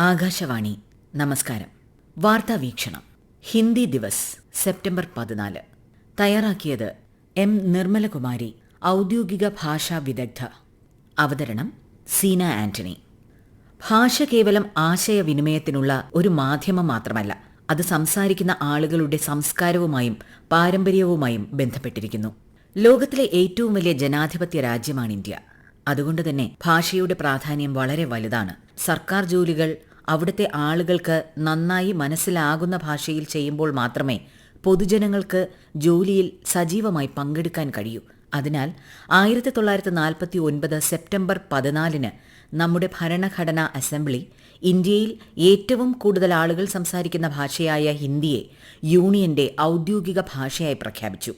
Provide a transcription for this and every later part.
ആകാശവാണി. നമസ്കാരം. വാർത്താ വീക്ഷണം. ഹിന്ദി ദിവസ് സെപ്റ്റംബർ പതിനാല്. തയ്യാറാക്കിയത് എം നിർമ്മലകുമാരി ഔദ്യോഗിക ഭാഷാ വിദഗ്ധ. അവതരണം സീന ആന്റണി. ഭാഷ കേവലം ആശയവിനിമയത്തിനുള്ള ഒരു മാധ്യമം മാത്രമല്ല അത് സംസാരിക്കുന്ന ആളുകളുടെ സംസ്കാരവുമായും പാരമ്പര്യവുമായും ബന്ധപ്പെട്ടിരിക്കുന്നു. ലോകത്തിലെ ഏറ്റവും വലിയ ജനാധിപത്യ രാജ്യമാണ് ഇന്ത്യ. അതുകൊണ്ടുതന്നെ ഭാഷയുടെ പ്രാധാന്യം വളരെ വലുതാണ്. സർക്കാർ ജോലികൾ അവിടുത്തെ ആളുകൾക്ക് നന്നായി മനസ്സിലാകുന്ന ഭാഷയിൽ ചെയ്യുമ്പോൾ മാത്രമേ പൊതുജനങ്ങൾക്ക് ജോലിയിൽ സജീവമായി പങ്കെടുക്കാൻ കഴിയൂ. അതിനാൽ ആയിരത്തി തൊള്ളായിരത്തി നാൽപ്പത്തി ഒൻപത് സെപ്റ്റംബർ പതിനാലിന് നമ്മുടെ ഭരണഘടനാ അസംബ്ലി ഇന്ത്യയിൽ ഏറ്റവും കൂടുതൽ ആളുകൾ സംസാരിക്കുന്ന ഭാഷയായ ഹിന്ദിയെ യൂണിയന്റെ ഔദ്യോഗിക ഭാഷയായി പ്രഖ്യാപിച്ചു.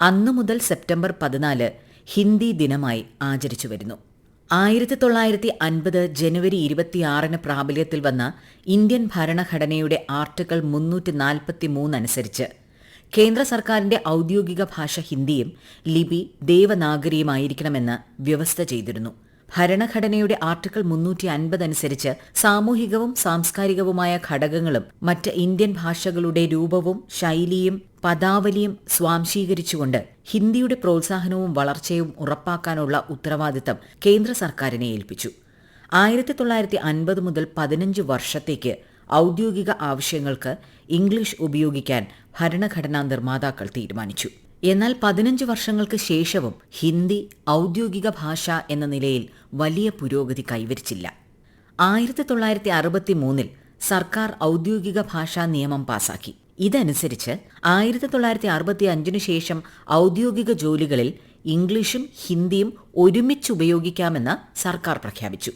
അന്നു മുതൽ സെപ്റ്റംബർ പതിനാല് ഹിന്ദി ദിനമായി ആചരിച്ചു വരുന്നു. ആയിരത്തി തൊള്ളായിരത്തി അൻപത് ജനുവരി ഇരുപത്തിയാറിന് പ്രാബല്യത്തിൽ വന്ന ഇന്ത്യൻ ഭരണഘടനയുടെ ആർട്ടിക്കിൾ മുന്നൂറ്റി നാൽപ്പത്തി മൂന്ന് അനുസരിച്ച് കേന്ദ്ര സർക്കാരിന്റെ ഔദ്യോഗിക ഭാഷ ഹിന്ദിയും ലിപി ദേവനാഗരിയുമായിരിക്കണമെന്ന് വ്യവസ്ഥ ചെയ്തിരുന്നു. ഭരണഘടനയുടെ ആർട്ടിക്കിൾ മുന്നൂറ്റി അൻപത് അനുസരിച്ച് സാമൂഹികവും സാംസ്കാരികവുമായ ഘടകങ്ങളും മറ്റ് ഇന്ത്യൻ ഭാഷകളുടെ രൂപവും ശൈലിയും പദാവലിയും സ്വാംശീകരിച്ചുകൊണ്ട് ഹിന്ദിയുടെ പ്രോത്സാഹനവും വളർച്ചയും ഉറപ്പാക്കാനുള്ള ഉത്തരവാദിത്തം കേന്ദ്ര സർക്കാരിനെ ഏൽപ്പിച്ചു. ആയിരത്തി തൊള്ളായിരത്തി അൻപത് മുതൽ പതിനഞ്ച് വർഷത്തേക്ക് ഔദ്യോഗിക ആവശ്യങ്ങൾക്ക് ഇംഗ്ലീഷ് ഉപയോഗിക്കാൻ ഭരണഘടനാ നിർമ്മാതാക്കൾ തീരുമാനിച്ചു. എന്നാൽ പതിനഞ്ച് വർഷങ്ങൾക്ക് ശേഷവും ഹിന്ദി ഔദ്യോഗിക ഭാഷ എന്ന നിലയിൽ വലിയ പുരോഗതി കൈവരിച്ചില്ല. ആയിരത്തി തൊള്ളായിരത്തി അറുപത്തി മൂന്നിൽ സർക്കാർ ഔദ്യോഗിക ഭാഷാ നിയമം പാസാക്കി. ഇതനുസരിച്ച് ആയിരത്തി തൊള്ളായിരത്തി അറുപത്തി അഞ്ചിനു ശേഷം ഔദ്യോഗിക ജോലികളിൽ ഇംഗ്ലീഷും ഹിന്ദിയും ഒരുമിച്ച് ഉപയോഗിക്കാമെന്ന് സർക്കാർ പ്രഖ്യാപിച്ചു.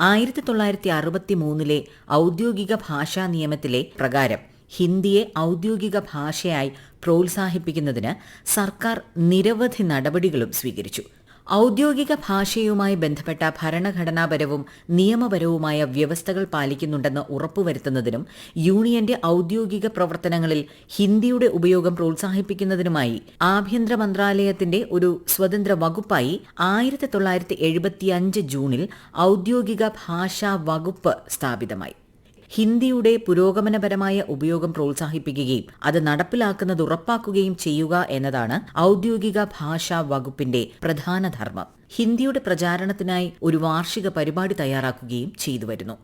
ആയിരത്തി തൊള്ളായിരത്തി അറുപത്തി മൂന്നിലെ ഔദ്യോഗിക ഭാഷാ നിയമത്തിലെ പ്രകാരം ഹിന്ദിയെ ഔദ്യോഗിക ഭാഷയായി പ്രോത്സാഹിപ്പിക്കുന്നതിന് സർക്കാർ നിരവധി നടപടികളും സ്വീകരിച്ചു. ഔദ്യോഗിക ഭാഷയുമായി ബന്ധപ്പെട്ട ഭരണഘടനാപരവും നിയമപരവുമായ വ്യവസ്ഥകൾ പാലിക്കുന്നുണ്ടെന്ന് ഉറപ്പുവരുത്തുന്നതിനും യൂണിയന്റെ ഔദ്യോഗിക പ്രവർത്തനങ്ങളിൽ ഹിന്ദിയുടെ ഉപയോഗം പ്രോത്സാഹിപ്പിക്കുന്നതിനുമായി ആഭ്യന്തര മന്ത്രാലയത്തിന്റെ ഒരു സ്വതന്ത്ര വകുപ്പായി ആയിരത്തി തൊള്ളായിരത്തി എഴുപത്തിയഞ്ച് ജൂണിൽ ഔദ്യോഗിക ഭാഷാ വകുപ്പ് സ്ഥാപിതമായി. ഹിന്ദിയുടെ പുരോഗമനപരമായ ഉപയോഗം പ്രോത്സാഹിപ്പിക്കുകയും അത് നടപ്പിലാക്കുന്നത് ഉറപ്പാക്കുകയും ചെയ്യുക എന്നതാണ് ഔദ്യോഗിക ഭാഷാ വകുപ്പിന്റെ പ്രധാന ധർമ്മം. ഹിന്ദിയുടെ പ്രചാരണത്തിനായി ഒരു വാർഷിക പരിപാടി തയ്യാറാക്കുകയും ചെയ്തു വരുന്നു.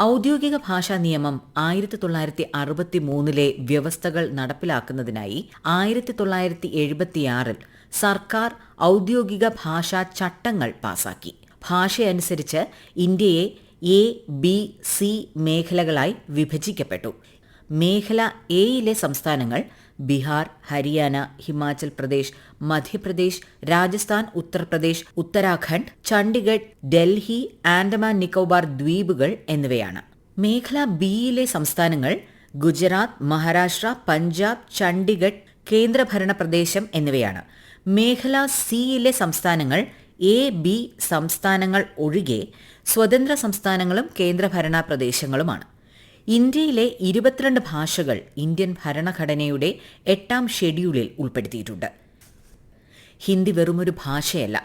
ഔദ്യോഗിക ഭാഷാ നിയമം ആയിരത്തി തൊള്ളായിരത്തി അറുപത്തി മൂന്നിലെ വ്യവസ്ഥകൾ നടപ്പിലാക്കുന്നതിനായി ആയിരത്തി തൊള്ളായിരത്തി എഴുപത്തിയാറിൽ സർക്കാർ ഔദ്യോഗിക ഭാഷാ ചട്ടങ്ങൾ പാസാക്കി. ഭാഷയനുസരിച്ച് ഇന്ത്യയെ എ ബി സി മേഖലകളായി വിഭജിക്കപ്പെട്ടു. മേഖല എയിലെ സംസ്ഥാനങ്ങൾ ബീഹാർ ഹരിയാന ഹിമാചൽ പ്രദേശ് മധ്യപ്രദേശ് രാജസ്ഥാൻ ഉത്തർപ്രദേശ് ഉത്തരാഖണ്ഡ് ചണ്ഡിഗഡ് ഡൽഹി ആൻഡമാൻ നിക്കോബാർ ദ്വീപുകൾ എന്നിവയാണ്. മേഖല ബിയിലെ സംസ്ഥാനങ്ങൾ ഗുജറാത്ത് മഹാരാഷ്ട്ര പഞ്ചാബ് ചണ്ഡിഗഡ് കേന്ദ്രഭരണ പ്രദേശം എന്നിവയാണ്. മേഖല സിയിലെ സംസ്ഥാനങ്ങൾ എ ബി സംസ്ഥാനങ്ങൾ ഒഴികെ സ്വതന്ത്ര സംസ്ഥാനങ്ങളും കേന്ദ്രഭരണ പ്രദേശങ്ങളുമാണ് ഇന്ത്യയിലെ ഇരുപത്തിരണ്ട് ഭാഷകൾ ഇന്ത്യൻ ഭരണഘടനയുടെ എട്ടാം ഷെഡ്യൂളിൽ ഉൾപ്പെടുത്തിയിട്ടുണ്ട്. ഹിന്ദി വെറുമൊരു ഭാഷയല്ല.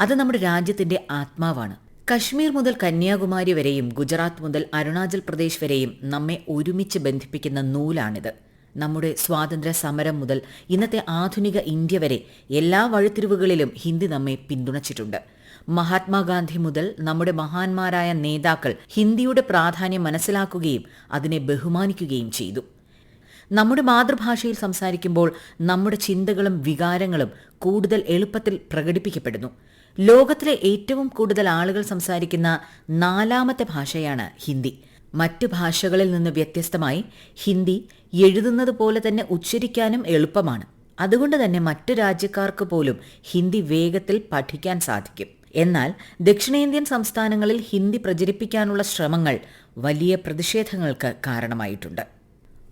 അത് നമ്മുടെ രാജ്യത്തിന്റെ ആത്മാവാണ്. കശ്മീർ മുതൽ കന്യാകുമാരി വരെയും ഗുജറാത്ത് മുതൽ അരുണാചൽ പ്രദേശ് വരെയും നമ്മെ ഒരുമിച്ച് ബന്ധിപ്പിക്കുന്ന നൂലാണിത്. നമ്മുടെ സ്വാതന്ത്ര്യ സമരം മുതൽ ഇന്നത്തെ ആധുനിക ഇന്ത്യ വരെ എല്ലാ വഴിത്തിരിവുകളിലും ഹിന്ദി നമ്മെ പിന്തുണച്ചിട്ടുണ്ട്. മഹാത്മാഗാന്ധി മുതൽ നമ്മുടെ മഹാന്മാരായ നേതാക്കൾ ഹിന്ദിയുടെ പ്രാധാന്യം മനസ്സിലാക്കുകയും അതിനെ ബഹുമാനിക്കുകയും ചെയ്തു. നമ്മുടെ മാതൃഭാഷയിൽ സംസാരിക്കുമ്പോൾ നമ്മുടെ ചിന്തകളും വികാരങ്ങളും കൂടുതൽ എളുപ്പത്തിൽ പ്രകടിപ്പിക്കപ്പെടുന്നു. ലോകത്തിലെ ഏറ്റവും കൂടുതൽ ആളുകൾ സംസാരിക്കുന്ന നാലാമത്തെ ഭാഷയാണ് ഹിന്ദി. മറ്റ് ഭാഷകളിൽ നിന്ന് വ്യത്യസ്തമായി ഹിന്ദി എഴുതുന്നത് പോലെ തന്നെ ഉച്ചരിക്കാനും എളുപ്പമാണ്. അതുകൊണ്ട് തന്നെ മറ്റു രാജ്യക്കാർക്ക് പോലും ഹിന്ദി വേഗത്തിൽ പഠിക്കാൻ സാധിക്കും. എന്നാൽ ദക്ഷിണേന്ത്യൻ സംസ്ഥാനങ്ങളിൽ ഹിന്ദി പ്രചരിപ്പിക്കാനുള്ള ശ്രമങ്ങൾ വലിയ പ്രതിഷേധങ്ങൾക്ക് കാരണമായിട്ടുണ്ട്.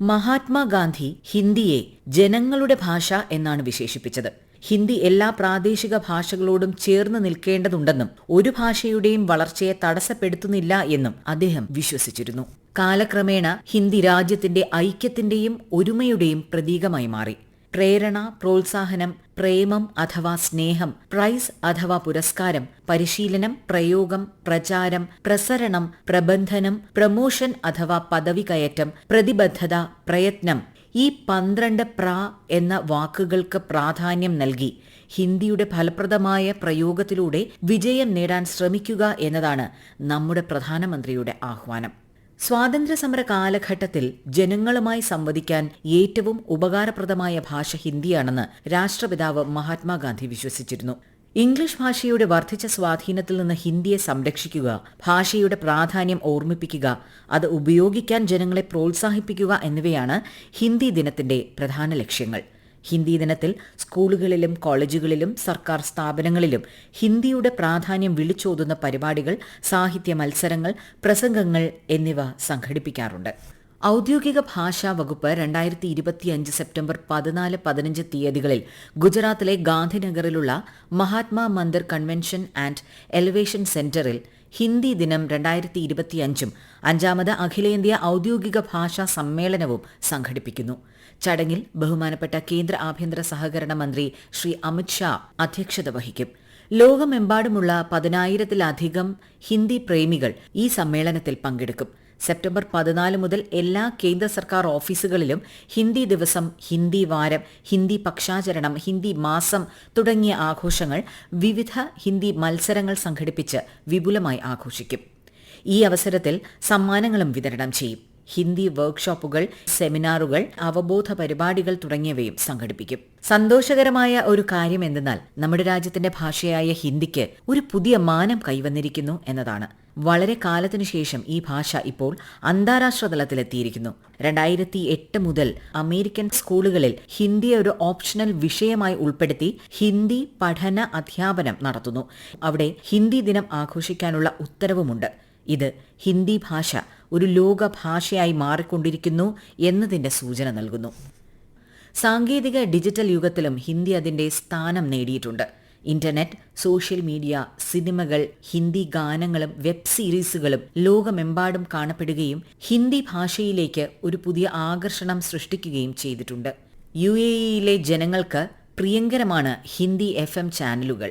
മഹാത്മാഗാന്ധി ഹിന്ദിയെ ജനങ്ങളുടെ ഭാഷ എന്നാണ് വിശേഷിപ്പിച്ചത്. ഹിന്ദി എല്ലാ പ്രാദേശിക ഭാഷകളോടും ചേർന്ന് നിൽക്കേണ്ടതുണ്ടെന്നും ഒരു ഭാഷയുടെയും വളർച്ചയെ തടസ്സപ്പെടുത്തുന്നില്ല എന്നും അദ്ദേഹം വിശ്വസിച്ചിരുന്നു. കാലക്രമേണ ഹിന്ദി രാജ്യത്തിന്റെ ഐക്യത്തിന്റെയും ഒരുമയുടെയും പ്രതീകമായി മാറി. പ്രേരണ പ്രോത്സാഹനം പ്രേമം അഥവാ സ്നേഹം പ്രൈസ് അഥവാ പുരസ്കാരം പരിശീലനം പ്രയോഗം പ്രചാരം പ്രസരണം പ്രബന്ധനം പ്രമോഷൻ അഥവാ പദവി കയറ്റം പ്രതിബദ്ധത പ്രയത്നം ഈ പന്ത്രണ്ട് പ്ര എന്ന വാക്കുകൾക്ക് പ്രാധാന്യം നൽകി. ഹിന്ദിയുടെ ഫലപ്രദമായ പ്രയോഗത്തിലൂടെ വിജയം നേടാൻ ശ്രമിക്കുക എന്നതാണ് നമ്മുടെ പ്രധാനമന്ത്രിയുടെ ആഹ്വാനം. സ്വാതന്ത്ര്യസമര കാലഘട്ടത്തിൽ ജനങ്ങളുമായി സംവദിക്കാൻ ഏറ്റവും ഉപകാരപ്രദമായ ഭാഷ ഹിന്ദിയാണെന്ന് രാഷ്ട്രപിതാവ് മഹാത്മാഗാന്ധി വിശ്വസിച്ചിരുന്നു. ഇംഗ്ലീഷ് ഭാഷയുടെ വർദ്ധിച്ച സ്വാധീനത്തിൽ നിന്ന് ഹിന്ദിയെ സംരക്ഷിക്കുക ഭാഷയുടെ പ്രാധാന്യം ഓർമ്മിപ്പിക്കുക അത് ഉപയോഗിക്കാൻ ജനങ്ങളെ പ്രോത്സാഹിപ്പിക്കുക എന്നിവയാണ് ഹിന്ദി ദിനത്തിന്റെ പ്രധാന ലക്ഷ്യങ്ങൾ. ഹിന്ദി ദിനത്തിൽ സ്കൂളുകളിലും കോളേജുകളിലും സർക്കാർ സ്ഥാപനങ്ങളിലും ഹിന്ദിയുടെ പ്രാധാന്യം വിളിച്ചോതുന്ന പരിപാടികൾ സാഹിത്യ മത്സരങ്ങൾ പ്രസംഗങ്ങൾ എന്നിവ സംഘടിപ്പിക്കാറുണ്ട്. ഔദ്യോഗിക ഭാഷാ വകുപ്പ് രണ്ടായിരത്തി ഇരുപത്തിയഞ്ച് സെപ്റ്റംബർ പതിനാല് പതിനഞ്ച് തീയതികളിൽ ഗുജറാത്തിലെ ഗാന്ധിനഗറിലുള്ള Mahatma Mandir convention and elevation സെന്ററിൽ ഹിന്ദി ദിനം രണ്ടായിരത്തി ഇരുപത്തിയഞ്ചും അഞ്ചാമത് അഖിലേന്ത്യാ ഔദ്യോഗിക ഭാഷാ സമ്മേളനവും സംഘടിപ്പിക്കുന്നു. ചടങ്ങിൽ ബഹുമാനപ്പെട്ട കേന്ദ്ര ആഭ്യന്തര സഹകരണ മന്ത്രി ശ്രീ അമിത്ഷാ അധ്യക്ഷത വഹിക്കും. ലോകമെമ്പാടുമുള്ള പതിനായിരത്തിലധികം ഹിന്ദി പ്രേമികൾ ഈ സമ്മേളനത്തിൽ പങ്കെടുക്കും. സെപ്റ്റംബർ പതിനാല് മുതൽ എല്ലാ കേന്ദ്ര സർക്കാർ ഓഫീസുകളിലും ഹിന്ദി ദിവസം ഹിന്ദി വാരം ഹിന്ദി പക്ഷാചരണം ഹിന്ദി മാസം തുടങ്ങിയ ആഘോഷങ്ങൾ വിവിധ ഹിന്ദി മത്സരങ്ങൾ സംഘടിപ്പിച്ച് വിപുലമായി ആഘോഷിക്കും. ഈ അവസരത്തിൽ സമ്മാനങ്ങളും വിതരണം ചെയ്യും. ഹിന്ദി വർക്ക്ഷോപ്പുകൾ സെമിനാറുകൾ അവബോധ പരിപാടികൾ തുടങ്ങിയവയും സംഘടിപ്പിക്കും. സന്തോഷകരമായ ഒരു കാര്യം എന്തെന്നാൽ നമ്മുടെ രാജ്യത്തിന്റെ ഭാഷയായ ഹിന്ദിക്ക് ഒരു പുതിയ മാനം കൈവന്നിരിക്കുന്നു എന്നതാണ്. വളരെ കാലത്തിനു ശേഷം ഈ ഭാഷ ഇപ്പോൾ അന്താരാഷ്ട്ര തലത്തിലെത്തിയിരിക്കുന്നു. രണ്ടായിരത്തി എട്ട് മുതൽ അമേരിക്കൻ സ്കൂളുകളിൽ ഹിന്ദിയെ ഒരു ഓപ്ഷണൽ വിഷയമായി ഉൾപ്പെടുത്തി ഹിന്ദി പഠന അധ്യാപനം നടത്തുന്നു. അവിടെ ഹിന്ദി ദിനം ആഘോഷിക്കാനുള്ള ഉത്തരവുമുണ്ട്. ഇത് ഹിന്ദി ഭാഷ ഒരു ലോക ഭാഷയായി മാറിക്കൊണ്ടിരിക്കുന്നു എന്നതിന്റെ സൂചന നൽകുന്നു. സാങ്കേതിക ഡിജിറ്റൽ യുഗത്തിലും ഹിന്ദി അതിന്റെ സ്ഥാനം നേടിയിട്ടുണ്ട്. ഇന്റർനെറ്റ് സോഷ്യൽ മീഡിയ സിനിമകൾ ഹിന്ദി ഗാനങ്ങളും വെബ് സീരീസുകളും ലോകമെമ്പാടും കാണപ്പെടുകയും ഹിന്ദി ഭാഷയിലേക്ക് ഒരു പുതിയ ആകർഷണം സൃഷ്ടിക്കുകയും ചെയ്തിട്ടുണ്ട്. യു എ ഇയിലെ ജനങ്ങൾക്ക് പ്രിയങ്കരമാണ് ഹിന്ദി എഫ് എം ചാനലുകൾ.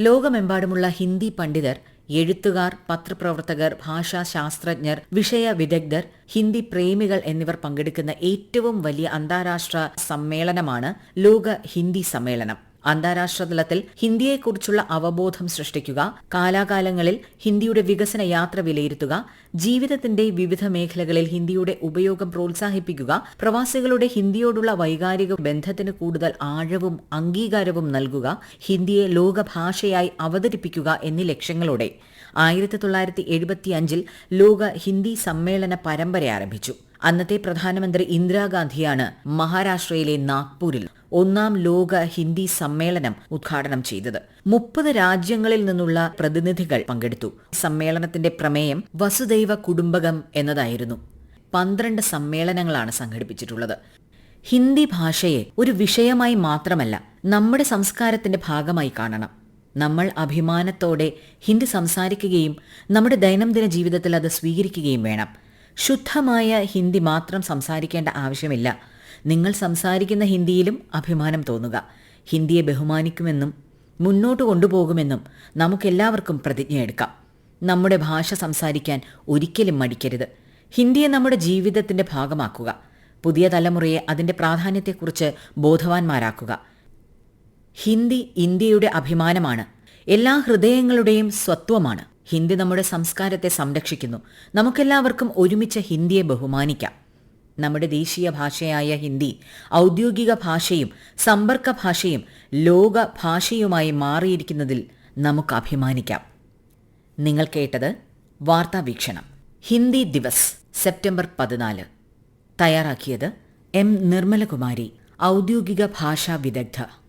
ലോകമെമ്പാടുമുള്ള ഹിന്ദി പണ്ഡിതർ എഴുത്തുകാർ പത്രപ്രവർത്തകർ ഭാഷാ ശാസ്ത്രജ്ഞർ വിഷയ വിദഗ്ധർ ഹിന്ദി പ്രേമികൾ എന്നിവർ പങ്കെടുക്കുന്ന ഏറ്റവും വലിയ അന്താരാഷ്ട്ര സമ്മേളനമാണ് ലോക ഹിന്ദി സമ്മേളനം. അന്താരാഷ്ട്ര തലത്തിൽ ഹിന്ദിയെക്കുറിച്ചുള്ള അവബോധം സൃഷ്ടിക്കുക കാലാകാലങ്ങളിൽ ഹിന്ദിയുടെ വികസന യാത്ര വിലയിരുത്തുക ജീവിതത്തിന്റെ വിവിധ മേഖലകളിൽ ഹിന്ദിയുടെ ഉപയോഗം പ്രോത്സാഹിപ്പിക്കുക പ്രവാസികളുടെ ഹിന്ദിയോടുള്ള വൈകാരിക ബന്ധത്തിന് കൂടുതൽ ആഴവും അംഗീകാരവും നൽകുക ഹിന്ദിയെ ലോകഭാഷയായി അവതരിപ്പിക്കുക എന്നീ ലക്ഷ്യങ്ങളോടെ ആയിരത്തി തൊള്ളായിരത്തി എഴുപത്തിയഞ്ചിൽ ലോക ഹിന്ദി സമ്മേളന പരമ്പര ആരംഭിച്ചു. അന്നത്തെ പ്രധാനമന്ത്രി ഇന്ദിരാഗാന്ധിയാണ് മഹാരാഷ്ട്രയിലെ നാഗ്പൂരിൽ ഒന്നാം ലോക ഹിന്ദി സമ്മേളനം ഉദ്ഘാടനം ചെയ്തത്. മുപ്പത് രാജ്യങ്ങളിൽ നിന്നുള്ള പ്രതിനിധികൾ പങ്കെടുത്തു. സമ്മേളനത്തിന്റെ പ്രമേയം വസുദൈവ കുടുംബകം എന്നതായിരുന്നു. പന്ത്രണ്ട് സമ്മേളനങ്ങളാണ് സംഘടിപ്പിച്ചിട്ടുള്ളത്. ഹിന്ദി ഭാഷയെ ഒരു വിഷയമായി മാത്രമല്ല നമ്മുടെ സംസ്കാരത്തിന്റെ ഭാഗമായി കാണണം. നമ്മൾ അഭിമാനത്തോടെ ഹിന്ദി സംസാരിക്കുകയും നമ്മുടെ ദൈനംദിന ജീവിതത്തിൽ അത് സ്വീകരിക്കുകയും വേണം. ശുദ്ധമായ ഹിന്ദി മാത്രം സംസാരിക്കേണ്ട ആവശ്യമില്ല. നിങ്ങൾ സംസാരിക്കുന്ന ഹിന്ദിയിലും അഭിമാനം തോന്നുക. ഹിന്ദിയെ ബഹുമാനിക്കുമെന്നും മുന്നോട്ട് കൊണ്ടുപോകുമെന്നും നമുക്കെല്ലാവർക്കും പ്രതിജ്ഞയെടുക്കാം നമ്മുടെ ഭാഷ സംസാരിക്കാൻ ഒരിക്കലും മടിക്കരുത്. ഹിന്ദിയെ നമ്മുടെ ജീവിതത്തിന്റെ ഭാഗമാക്കുക. പുതിയ തലമുറയെ അതിന്റെ പ്രാധാന്യത്തെക്കുറിച്ച് ബോധവാന്മാരാക്കുക. ഹിന്ദി ഇന്ത്യയുടെ അഭിമാനമാണ്. എല്ലാ ഹൃദയങ്ങളുടെയും സ്വത്വമാണ്. ഹിന്ദി നമ്മുടെ സംസ്കാരത്തെ സംരക്ഷിക്കുന്നു. നമുക്കെല്ലാവർക്കും ഒരുമിച്ച് ഹിന്ദിയെ ബഹുമാനിക്കാം. നമ്മുടെ ദേശീയ ഭാഷയായ ഹിന്ദി ഔദ്യോഗിക ഭാഷയും സമ്പർക്ക ഭാഷയും ലോക ഭാഷയുമായി മാറിയിരിക്കുന്നതിൽ നമുക്ക് അഭിമാനിക്കാം. നിങ്ങൾ കേട്ടത് വാർത്താവീക്ഷണം ഹിന്ദി ദിവസ് സെപ്റ്റംബർ പതിനാല്. തയ്യാറാക്കിയത് എം. നിർമ്മലകുമാരി ഔദ്യോഗിക ഭാഷാ വിദഗ്ധ.